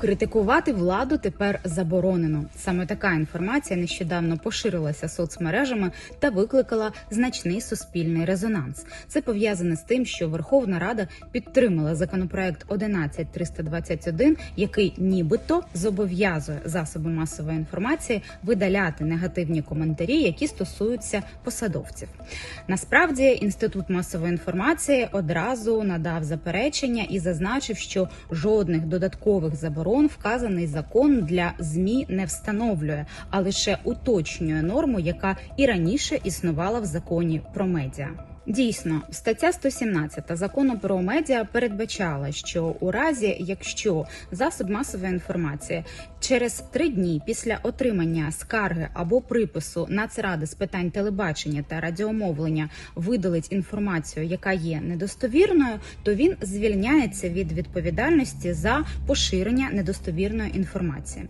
Критикувати владу тепер заборонено. Саме така інформація нещодавно поширилася соцмережами та викликала значний суспільний резонанс. Це пов'язане з тим, що Верховна Рада підтримала законопроект 11321, який нібито зобов'язує засоби масової інформації видаляти негативні коментарі, які стосуються посадовців. Насправді, інститут масової інформації одразу надав заперечення і зазначив, що жодних додаткових заборон вказаний закон для змі не встановлює, а лише уточнює норму, яка і раніше існувала в законі про медіа. Дійсно, стаття 117 закону про медіа передбачала, що у разі, якщо засоб масової інформації через три дні після отримання скарги або припису Нацради з питань телебачення та радіомовлення видалить інформацію, яка є недостовірною, то він звільняється від відповідальності за поширення недостовірної інформації.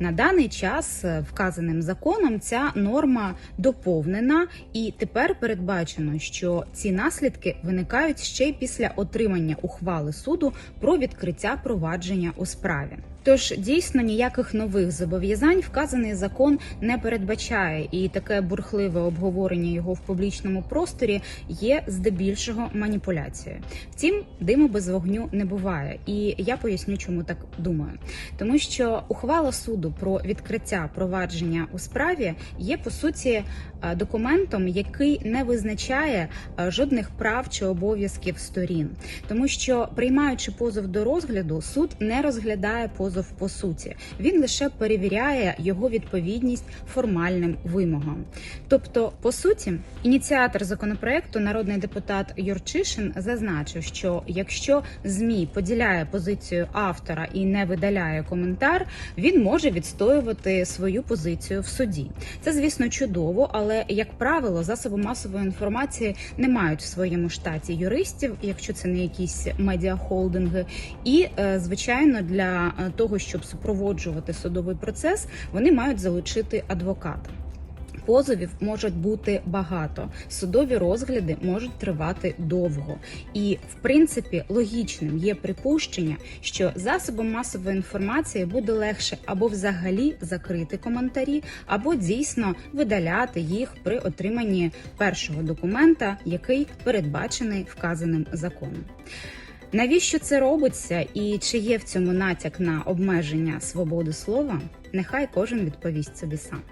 На даний час е, вказаним законом ця норма доповнена, і тепер передбачено, що ці наслідки виникають ще й після отримання ухвали суду про відкриття провадження у справі. Тож дійсно ніяких нових зобов'язань вказаний закон не передбачає, і таке бурхливе обговорення його в публічному просторі є здебільшого маніпуляцією. Втім, диму без вогню не буває, і я поясню, чому так думаю. Тому що ухвала суду про відкриття провадження у справі є по суті е, документом, який не визначає е, жодних прав чи обов'язків сторін, тому що приймаючи позов до розгляду, суд не розглядає позов по суті. Він лише перевіряє його відповідність формальним вимогам. Тобто, по суті, ініціатор законопроекту, народний депутат Юрчишин, зазначив, що якщо змі поділяє позицію автора і не видаляє коментар, він може відстоювати свою позицію в суді. Це, звісно, чудово, але як правило, засоби масової інформації не мають в своєму штаті юристів, якщо це не якісь медіахолдинги, і е, звичайно для е, того, щоб супроводжувати судовий процес, вони мають залучити адвоката. Позовів можуть бути багато, судові розгляди можуть тривати довго, і в принципі логічним є припущення, що засобам масової інформації буде легше або взагалі закрити коментарі, або дійсно видаляти їх при отриманні першого документа, який передбачений вказаним законом. Навіщо це робиться, і чи є в цьому натяк на обмеження свободи слова? Нехай кожен відповість собі сам.